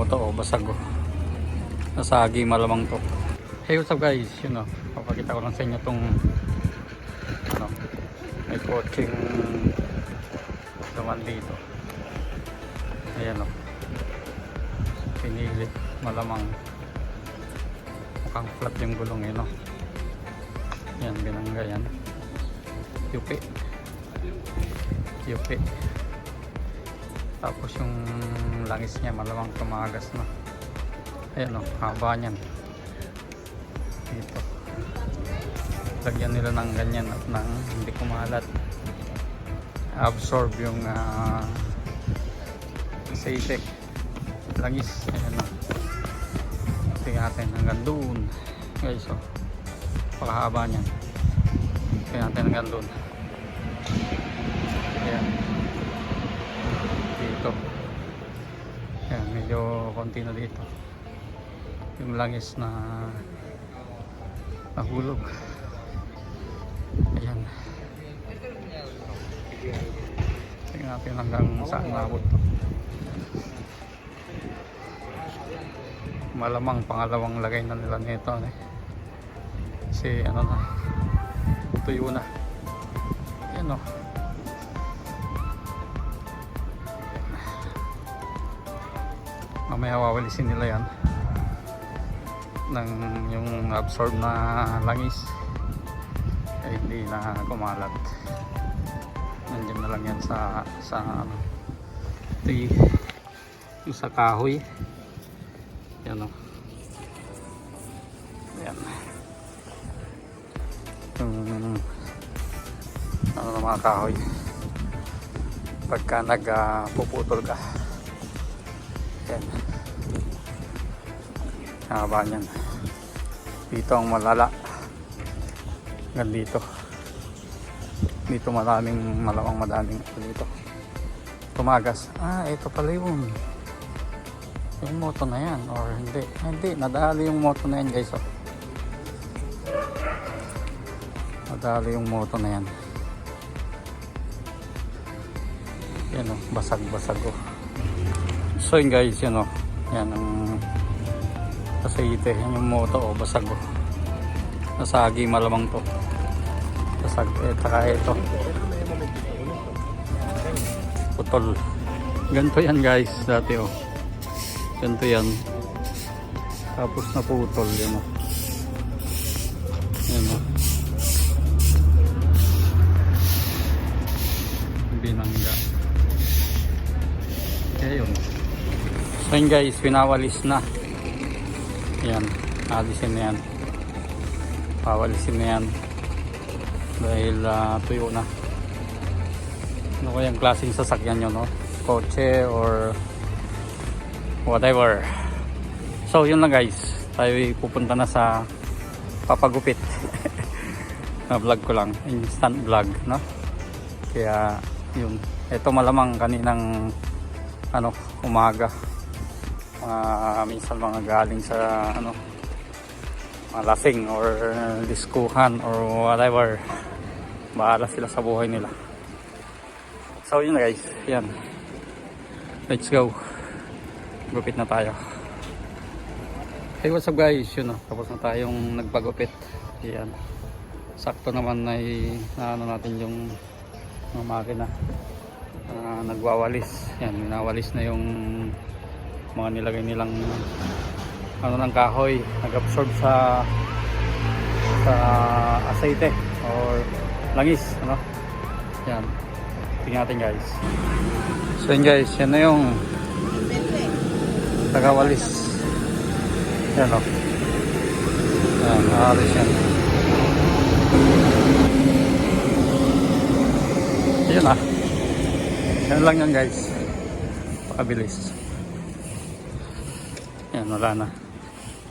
Ito oh, basag oh. Nasagi malamang to. Hey, what's up guys? Yun oh, papakita ko lang sa inyo tong ano, may coaching naman dito. Ayan oh. Pinili, malamang mukhang flat yung gulong yun oh. Yan, binangga yan. Yupi. Yupi. Tapos yung langis niya malamang tumagas na. Ayan o, haba niyan. Dito. Lagyan nila ng ganyan at nang hindi kumalat. Absorb yung uh, aceite. Langis. Ayan o. Tingnan natin hanggang doon. Guys o. Pakahaba niyan. Tingnan natin hanggang doon. Ayan dito yan medyo konti na dito. Yung langis na nahulog. Ayan. Tingnan natin hanggang saan nabot to. Malamang pangalawang lagay na nila nito eh. kasi ano na tuyo na. Yan o mamaya wawalisin nila yan ng yung absorb na langis. Ay hindi na kumalat. Nandiyan na lang yan sa sa ito yung sa kahoy. Yan o yan. Yung ano na mga kahoy. Pagka nagpuputol ka yan. Haba niyan. Dito ang malala. Hanggang dito. Dito maraming malawang madaming ito dito. Tumagas. Ah, ito pala yun. Yung moto na yan. Or hindi. Ah, Hindi. Nadali yung moto na yan guys. Oh. Nadali yung moto na yan. Yan oh. Basag-basag oh. So yun guys, yun o. Yan ang aceite. Yan yung moto o, basag o. Nasagi malamang to. Basag. Eh, taka ito. Putol. Ganito yan guys, dati o. Ganito yan. Tapos naputol yun o. Yan o. Binangga. So yun guys, pinawalis na. Yan, alisin na yan. Pawalisin na yan. Dahil ah, tuyo na. Ano kayang klaseng sasakyan nyo, no? Kotse or whatever. So yun lang guys. Tayo pupunta na sa papagupit. na vlog ko lang. Instant vlog, no? Kaya yun. Ito malamang kaninang ano, umaga mga minsan mga galing sa ano mga lasing or diskuhan or whatever. Bahala sila sa buhay nila. So yun guys. Yan. Let's go. Gupit na tayo. Hey what's up guys? Yun o tapos na tayong nagpagupit yan. Sakto naman ay na ano natin yung mga makina. Uh, nagwawalis. Yan minawalis na yung mga nilagay nilang ano ng kahoy nag-absorb sa sa aceite or langis ano? Yan. Tingnan natin guys. So yun guys yan na yung tagawalis. Yan o yan naalis yan. Yun ah. Yan lang yan guys. Pakabilis yan wala na.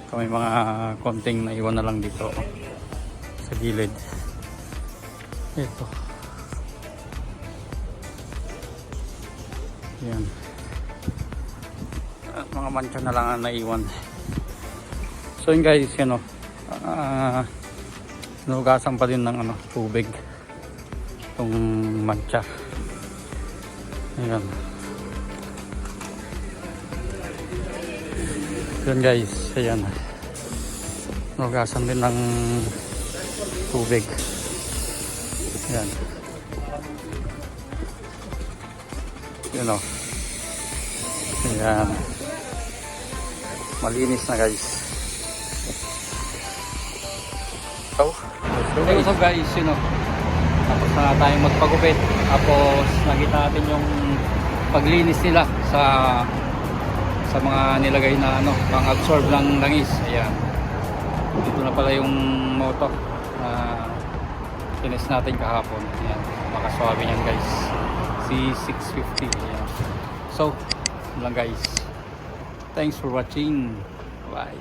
Kami mga konting naiwan na lang dito. Sa gilid. Ito. Yan At mga mancha na lang ang naiwan. So yun guys yan o uh, sinugasan pa din ng ano, tubig. Itong mancha. Ayan Yun guys, ayan. Nugasan din ng tubig. Ayan. Yun o. Ayan. Malinis na guys. So, hey, what's up guys? Yun o. Tapos na tayo magpagupit. Tapos nakita natin yung paglinis nila sa sa mga nilagay na ano, pang absorb ng langis. Ayan. Dito na pala yung moto na tinis natin kahapon. Ayan. Makaswabe niyan guys. C650. Ayan. So, lang guys. Thanks for watching. Bye.